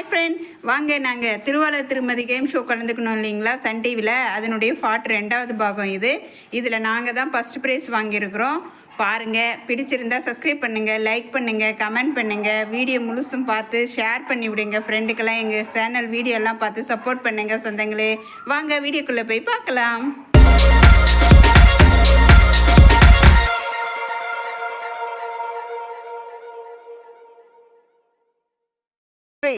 Hi friend வாங்க நாங்கள் திருவாளர் திருமதி கேம் ஷோ கலந்துக்கணும் இல்லைங்களா? சன் டிவியில் அதனுடைய ஃபார்ட் ரெண்டாவது பாகம் இது. இதில் நாங்கள் தான் ஃபஸ்ட் ப்ரைஸ் வாங்கியிருக்கிறோம். பாருங்கள் பிடிச்சிருந்தா சப்ஸ்கிரைப் பண்ணுங்கள் லைக் பண்ணுங்கள் கமெண்ட் பண்ணுங்கள் வீடியோ முழுசும் பார்த்து ஷேர் பண்ணி விடுங்க. ஃப்ரெண்டுக்கெல்லாம் எங்கள் சேனல் வீடியோலாம் பார்த்து சப்போர்ட் பண்ணுங்கள் சொந்தங்களே. வாங்க வீடியோக்குள்ளே போய் பார்க்கலாம்.